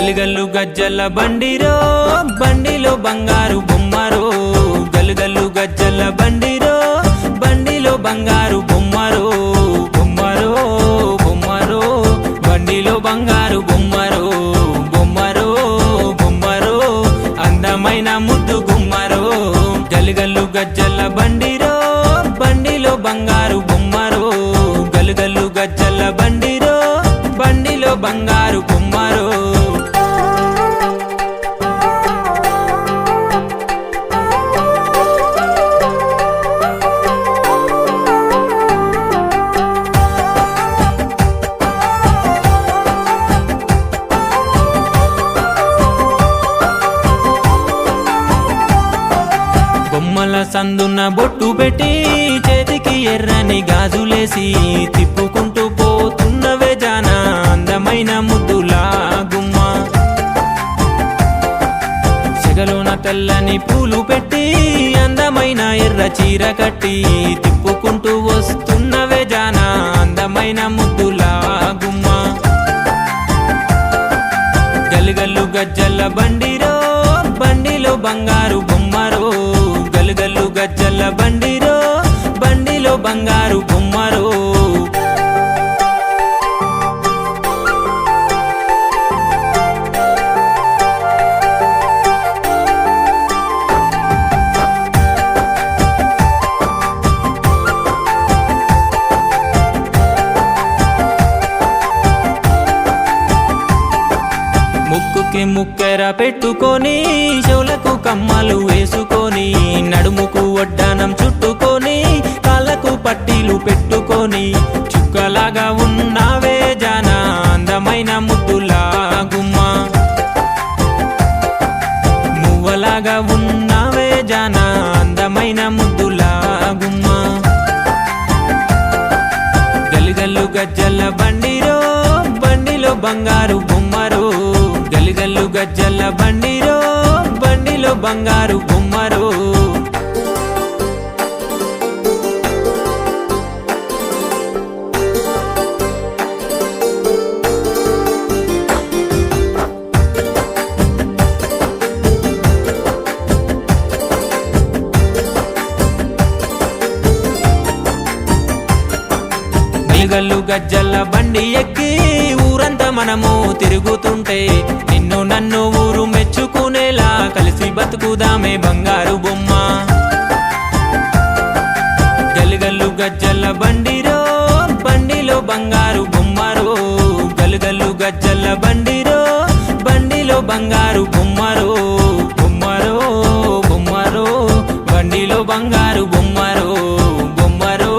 గలుగల్లు గజ్జల బండిరో బండిలో బంగారు బొమ్మరో. గలుగల్లు గజ్జల బండిరో బండిలో బంగారు బొమ్మరో బొమ్మరో బొమ్మరో. బండిలో బంగారు బొమ్మరో బొమ్మరో బొమ్మరో. అందమైన ముద్దు గుమ్మరో. గలుగల్లు గజ్జల బండిరో. సందున్న బొట్టు పెట్టి చేతికి ఎర్రని గాజులేసి తిప్పుకుంటూ పోతున్నవే జాన అందమైన ముద్దులా గుమ్మ. సెగలోన తెల్లని పూలు పెట్టి అందమైన ఎర్ర చీర కట్టి తిప్పుకుంటూ వస్తున్నవే జాన అందమైన ముద్దులా గుమ్మ. గల్లు గజ్జల బండిరో బండిలో బంగారు గజ్జల బండిరో బండిలో బంగారు బొమ్మరో ముక్కుకి ముక్కెర పెట్టుకొని చెవులకు కమ్మలు వేసుకొని నడుముకు వడ్డానం చుట్టుకొని కాళ్ళకు పట్టీలు పెట్టుకొని చుక్కలాగా ఉన్నావే జానా అందమైన ముద్దులా గుమ్మా. మువ్వలాగా ఉన్నావే జానా అందమైన ముద్దులా గుమ్మా. గలిగల్లు గజ్జల బండిరో బండిలో బంగారు బొమ్మరో. గలిగల్లు గజ్జల బండిరో బండిలో బంగారు బొమ్మరో గల్గల్లు గజ్జల్ల బండి ఎక్కి ఊరంతా మనము తిరుగుతుంటే నిన్ను నన్ను ఊరు మెచ్చుకునేలా కలిసి బతుకుదామే బంగారు బొమ్మ. గలుగల్లు గజ్జల్ల బండిరో బండిలో బంగారు బొమ్మరో. గలుగల్లు గజ్జల్ల బండిరో బండిలో బంగారు బొమ్మరో. బొమ్మరో బొమ్మరో బండిలో బంగారు బొమ్మరో. బొమ్మరో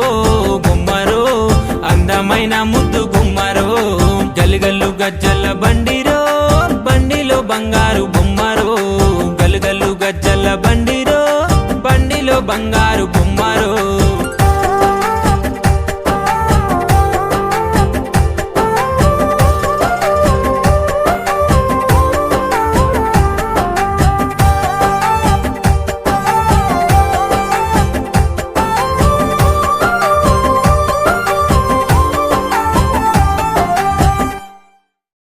బొమ్మరో అందమైన ముద్దు గుమ్మరో. గలుగల్లు గజ్జల బండిరో బంగారు బొమ్మరో గలుగల్లు గజ్జల బండిరో బండిలో బంగారు బొమ్మరో.